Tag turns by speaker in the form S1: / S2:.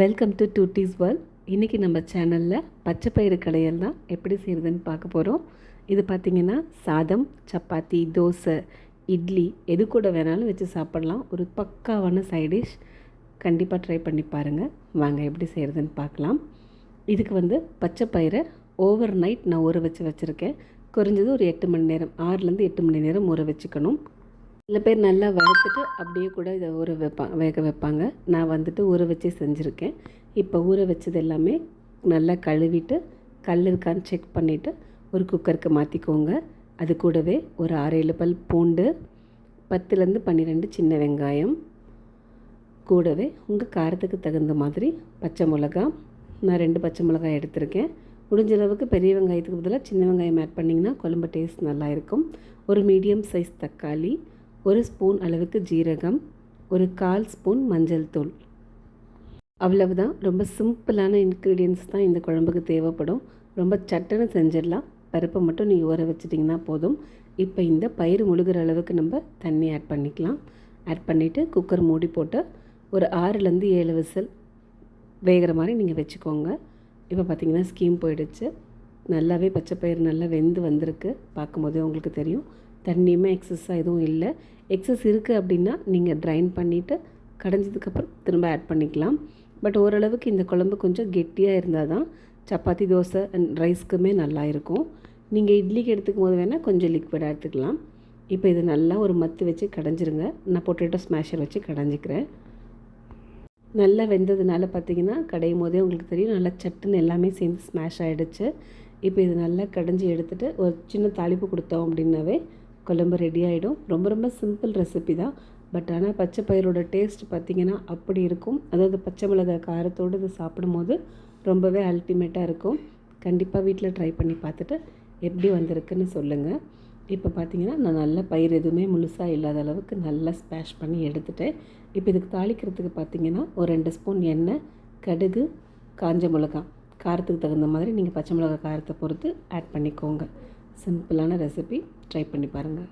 S1: Welcome to duties world இன்றைக்கி நம்ம சேனலில் பச்சை பயிறு கடையல் தான் எப்படி செய்கிறதுன்னு பார்க்க போகிறோம் இது பார்த்திங்கன்னா சாதம் சப்பாத்தி தோசை இட்லி எது கூட வேணாலும் வச்சு சாப்பிட்லாம். ஒரு பக்காவான சைடிஷ் கண்டிப்பாக ட்ரை பண்ணி பாருங்கள் வாங்க எப்படி செய்கிறதுன்னு பார்க்கலாம். இதுக்கு வந்து பச்சை பயிரை ஓவர் நைட் நான் ஊற வச்சு வச்சுருக்கேன். குறைஞ்சது ஒரு எட்டு மணி நேரம் ஆறுலேருந்து எட்டு மணி நேரம் ஊற வச்சுக்கணும். சில பேர் நல்லா வறுத்துட்டு அப்படியே கூட இதை ஊற வைப்பாங்க வேக வைப்பாங்க. நான் வந்துட்டு ஊற வச்சு செஞ்சுருக்கேன். இப்போ ஊற வச்சது எல்லாமே நல்லா கழுவிட்டு கல் இருக்கான்னு செக் பண்ணிவிட்டு ஒரு குக்கருக்கு மாற்றிக்கோங்க அது கூடவே ஒரு ஆறு ஏழு பல் பூண்டு பத்துலேருந்து பன்னிரெண்டு சின்ன வெங்காயம் கூடவே உங்கள் காரத்துக்கு தகுந்த மாதிரி பச்சை மிளகா. நான் ரெண்டு பச்சை மிளகாய் எடுத்திருக்கேன். முடிஞ்ச அளவுக்கு பெரிய வெங்காயத்துக்கு பதிலாக சின்ன வெங்காயம் ஆட் பண்ணிங்கன்னா குழம்பு டேஸ்ட் நல்லா இருக்கும். ஒரு மீடியம் சைஸ் தக்காளி ஒரு ஸ்பூன் அளவுக்கு ஜீரகம் ஒரு கால் ஸ்பூன் மஞ்சள் தூள். அவ்வளவுதான். ரொம்ப சிம்பிளான இன்க்ரீடியன்ஸ் தான் இந்த குழம்புக்கு தேவைப்படும். ரொம்ப சட்டுன்னு செஞ்சிடலாம். பருப்பை மட்டும் நீங்கள் ஊற வச்சிட்டிங்கன்னா போதும். இப்போ இந்த பயிர் முழுகிற அளவுக்கு நம்ம தண்ணி ஆட் பண்ணிக்கலாம். ஆட் பண்ணிவிட்டு குக்கர் மூடி போட்டு ஒரு ஆறுலேருந்து ஏழு விசில் வேகிற மாதிரி நீங்கள் வச்சுக்கோங்க. இப்போ பார்த்தீங்கன்னா ஸ்கீம் போயிடுச்சு. நல்லாவே பச்சை பயிர் நல்லா வெந்து வந்திருக்கு. பார்க்கும்போதே உங்களுக்கு தெரியும். தண்ணியுமே எக்ஸஸாக எதுவும் இல்லை. எக்ஸஸ் இருக்குது அப்படின்னா நீங்கள் ட்ரைன் பண்ணிவிட்டு கடைஞ்சதுக்கப்புறம் திரும்ப ஆட் பண்ணிக்கலாம். பட் ஓரளவுக்கு இந்த குழம்பு கொஞ்சம் கெட்டியாக இருந்தால் தான் சப்பாத்தி தோசை அண்ட் ரைஸ்க்குமே நல்லா இருக்கும். நீங்கள் இட்லிக்கு எடுத்துக்கும் போது வேணால் கொஞ்சம் லிக்விடாக எடுத்துக்கலாம். இப்போ இது நல்லா ஒரு மத்து வச்சு கடைஞ்சிருங்க. நான் பொட்டேட்டோ ஸ்மாஷர் வச்சு கடைஞ்சிக்கிறேன். நல்லா வெந்ததுனால பார்த்தீங்கன்னா கடையும் போதே உங்களுக்கு தெரியும். நல்லா சட்டுன்னு எல்லாமே சேர்ந்து ஸ்மாஷ் ஆகிடுச்சு இப்போ இது நல்லா கடைஞ்சி எடுத்துகிட்டு ஒரு சின்ன தாளிப்பு கொடுத்தோம் அப்படின்னாவே குழம்பு ரெடி ஆகிடும் ரொம்ப ரொம்ப சிம்பிள் ரெசிபி தான். பட் ஆனால் பச்சை பயிரோட டேஸ்ட் பார்த்திங்கன்னா அப்படி இருக்கும். அதாவது பச்சை மிளகாய் காரத்தோடு இது சாப்பிடும்போது ரொம்பவே அல்டிமேட்டாக இருக்கும். கண்டிப்பாக வீட்டில் ட்ரை பண்ணி பார்த்துட்டு எப்படி வந்திருக்குன்னு சொல்லுங்கள் இப்போ பார்த்தீங்கன்னா நான் நல்ல பயிர் எதுவுமே முழுசாக இல்லாத அளவுக்கு நல்லா ஸ்பேஷ் பண்ணி எடுத்துட்டேன். இப்போ இதுக்கு தாளிக்கிறதுக்கு பார்த்தீங்கன்னா ஒரு ரெண்டு ஸ்பூன் எண்ணெய் கடுகு காஞ்ச மிளகாய். காரத்துக்கு தகுந்த மாதிரி நீங்கள் பச்சை மிளகாய் காரத்தை பொறுத்து ஆட் பண்ணிக்கோங்க. சிம்பிளான ரெசிபி ட்ரை பண்ணி பாருங்கள்